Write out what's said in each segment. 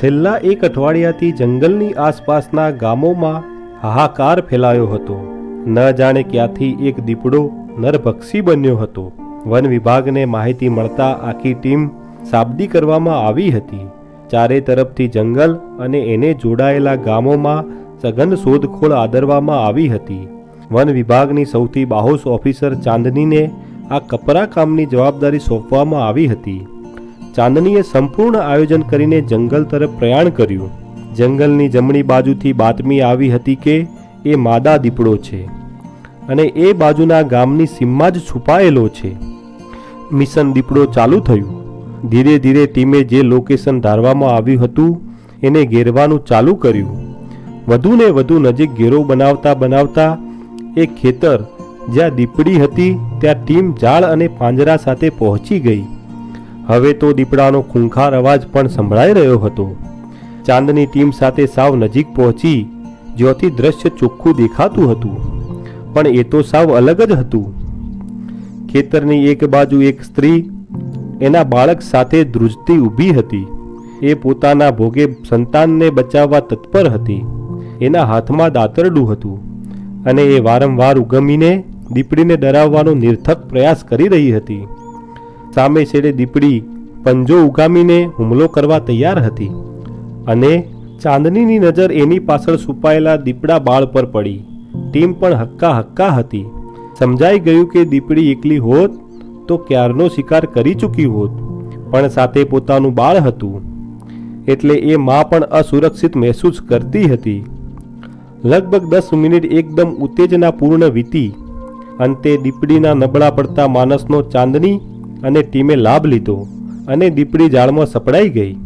છેલ્લા એક અઠવાડિયાથી જંગલની આસપાસના ગામોમાં હાહાકાર ફેલાયો હતો. ન જાણે ક્યાંથી એક દીપડો નરભક્ષી બન્યો હતો. વન વિભાગને માહિતી મળતા આખી ટીમ સાબદી કરવામાં આવી હતી. ચારે તરફથી જંગલ અને એને જોડાયેલા ગામોમાં સઘન શોધખોળ આદરવામાં આવી હતી. વન વિભાગની સૌથી બાહોશ ઓફિસર ચાંદનીને આ કપરા કામની જવાબદારી સોંપવામાં આવી હતી. ચાંદનીએ સંપૂર્ણ આયોજન કરીને જંગલ તરફ પ્રયાણ કર્યું. જંગલની જમણી બાજુથી બાતમી આવી હતી કે એ માદા દીપડો છે અને એ બાજુના ગામની સીમમાં જ છુપાયેલો છે. મિશન દીપડો ચાલુ થયું. ધીરે ધીરે ટીમે જે લોકેશન ધારવામાં આવ્યું હતું, એને ઘેરવાનું ચાલુ કર્યું. વધુને વધુ નજીક ઘેરો બનાવતા બનાવતા એ ખેતર જ્યાં દીપડી હતી ત્યાં ટીમ જાળ અને પાંજરા સાથે પહોંચી ગઈ. હવે તો દીપડાનો ખૂંખાર અવાજ પણ સંભળાઈ રહ્યો હતો. ચાંદની ટીમ સાથે સાવ નજીક પહોંચી જ્યોથી દ્રશ્ય ચોખ્ખું દેખાતું હતું. પણ એ તો સાવ અલગ જ હતું. ખેતરની એક બાજુ એક સ્ત્રી એના બાળક સાથે ધ્રુજતી ઊભી હતી. એ પોતાના ભોગે સંતાનને બચાવવા તત્પર હતી. એના હાથમાં દાતરડું હતું અને એ વારંવાર ઉગમીને દીપડીને ડરાવવાનો નિર્થક પ્રયાસ કરી રહી હતી. સામે છેડે દીપડી પંજો ઉગામીને હુમલો કરવા તૈયાર હતી અને ચાંદનીની નજર એની પાછળ છુપાયેલા દીપડા બાળ પર પડી. ટીમ પણ હક્કા હક્કા હતી. સમજાઈ ગયું કે દીપડી એકલી હોત તો ક્યારનો શિકાર કરી ચૂકી હોત, પણ સાથે પોતાનું બાળ હતું. એટલે એ મા પણ અસુરક્ષિત મહેસૂસ કરતી હતી. લગભગ દસ મિનિટ એકદમ ઉત્તેજનાપૂર્ણ વીતી. અંતે દીપડીના નબળા પડતા માનસનો ચાંદની અને ટીમે લાભ લીધો અને દીપડી જાળમાં સપડાઈ ગઈ.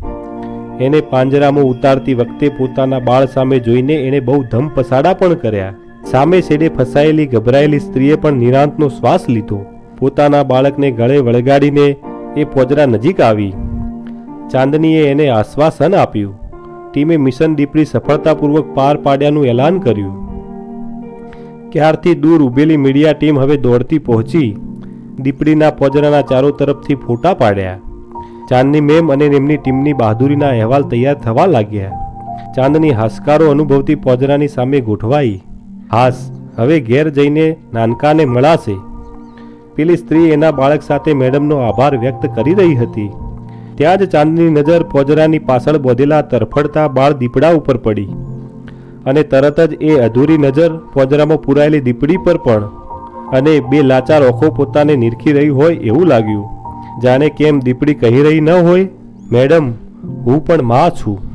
એને પાંજરામાં ઉતારતી વખતે પોતાના બાળ સામે જોઈને એણે બહુ ધમ પસાડા પણ કર્યા. સામે છેડે ફસાયેલી, ગભરાયેલી સ્ત્રીએ પણ નિરાંતનો શ્વાસ લીધો. પોતાના બાળકને ગળે વળગાડીને એ પોજરા નજીક આવી. ચાંદનીએ એને આશ્વાસન આપ્યું. ટીમે મિશન દીપડી સફળતાપૂર્વક પાર પાડ્યાનું એલાન કર્યું. ક્યારથી દૂર ઊભેલી મીડિયા ટીમ હવે દોડતી પહોંચી. દીપડીના પોજરાના ચારો તરફથી ફોટા પાડ્યા. ચાંદની મેમ અને એમની ટીમની બહાદુરીના અહેવાલ તૈયાર થવા લાગ્યા. ચાંદની હાશકારો અનુભવતી પોજરાની સામે ગોઠવાઈ. હાસ, હવે ઘેર જઈને નાનકાને મળાશે. પેલી સ્ત્રી એના બાળક સાથે મેડમનો આભાર વ્યક્ત કરી રહી હતી. ત્યાં જ ચાંદની નજર પોજરાની પાછળ બોધેલા તરફડતા બાળ દીપડા ઉપર પડી. અને તરત જ એ અધૂરી નજર પોજરામાં પુરાયેલી દીપડી પર પણ અને બે લાચાર ઓખો પોતાને નિરખી રહી હોય એવું લાગ્યું. જાણે કેમ દીપડી કહી રહી ન હોય? મેડમ, હું પણ માં છું.